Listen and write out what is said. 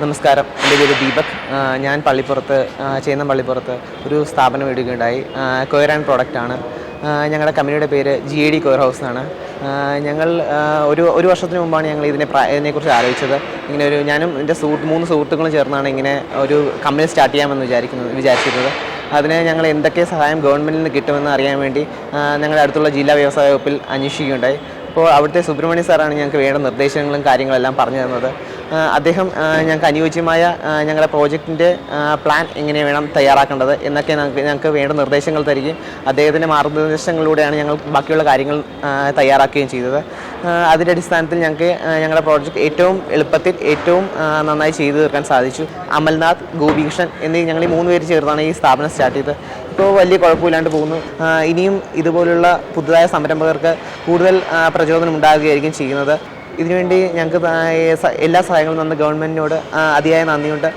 നമസ്കാരം. എന്റെ പേര് ദീപക്. ഞാൻ പള്ളിപ്പുറത്ത് ചേന്നം പള്ളിപ്പുറത്ത് ഒരു സ്ഥാപനം ഇടുകയുണ്ടായി കൊയർ ആൻഡ് ആണ്. ഞങ്ങളുടെ കമ്പനിയുടെ പേര് G A D Coir House എന്നാണ്. ഞങ്ങൾ ഒരു ഒരു വർഷത്തിന് മുമ്പാണ് ഞങ്ങൾ ഇതിനെ ഇതിനെക്കുറിച്ച് ആലോചിച്ചത്. ഇങ്ങനെ ഒരു ഞാനും എന്റെ സുഹൃത്ത് മൂന്ന് സുഹൃത്തുക്കളും ചേർന്നാണ് ഇങ്ങനെ ഒരു കമ്പനി സ്റ്റാർട്ട് ചെയ്യാമെന്ന് വിചാരിക്കുന്നത് വിചാരിച്ചിരുന്നത്. അതിനെ ഞങ്ങൾ എന്തൊക്കെ സഹായം ഗവൺമെന്റിൽ നിന്ന് കിട്ടുമെന്ന് അറിയാൻ വേണ്ടി ഞങ്ങളുടെ അടുത്തുള്ള ജില്ലാ വ്യവസായ വകുപ്പിൽ അന്വേഷിക്കുകയുണ്ടായി. അപ്പോൾ അവിടുത്തെ സുബ്രഹ്മണ്യ സാറാണ് ഞങ്ങൾക്ക് വേണ്ട നിർദ്ദേശങ്ങളും കാര്യങ്ങളെല്ലാം പറഞ്ഞു തന്നത്. അദ്ദേഹം ഞങ്ങൾക്ക് അനുയോജ്യമായ ഞങ്ങളുടെ പ്രോജക്റ്റിന്റെ പ്ലാൻ എങ്ങനെ വേണം തയ്യാറാക്കേണ്ടത് എന്നൊക്കെ ഞങ്ങൾക്ക് ഞങ്ങൾക്ക് വേണ്ട നിർദ്ദേശങ്ങൾ തരികയും അദ്ദേഹത്തിന്റെ മാർഗനിർദ്ദേശങ്ങളിലൂടെയാണ് ഞങ്ങൾ ബാക്കിയുള്ള കാര്യങ്ങൾ തയ്യാറാക്കുകയും ചെയ്തത്. അതിന്റെ അടിസ്ഥാനത്തിൽ ഞങ്ങൾക്ക് ഞങ്ങളുടെ പ്രോജക്റ്റ് ഏറ്റവും എളുപ്പത്തിൽ ഏറ്റവും നന്നായി ചെയ്തു തീർക്കാൻ സാധിച്ചു. അമൽനാഥ് ഗോപികൃഷ്ണൻ എന്നീ ഞങ്ങൾ ഈ മൂന്ന് പേര് ചേർന്നാണ് ഈ സ്ഥാപനം സ്റ്റാർട്ട് ചെയ്തത്. ഇപ്പോൾ വലിയ കുഴപ്പമില്ലാണ്ട് പോകുന്നു. ഇനിയും ഇതുപോലുള്ള പുതുതായ സംരംഭകർക്ക് കൂടുതൽ പ്രചോദനം ഉണ്ടാകുകയായിരിക്കും ചെയ്യുന്നത്. ഇതിനുവേണ്ടി ഞങ്ങൾക്ക് എല്ലാ സഹായങ്ങളും തന്ന ഗവൺമെന്റിനോട് അതിയായ നന്ദിയുണ്ട്.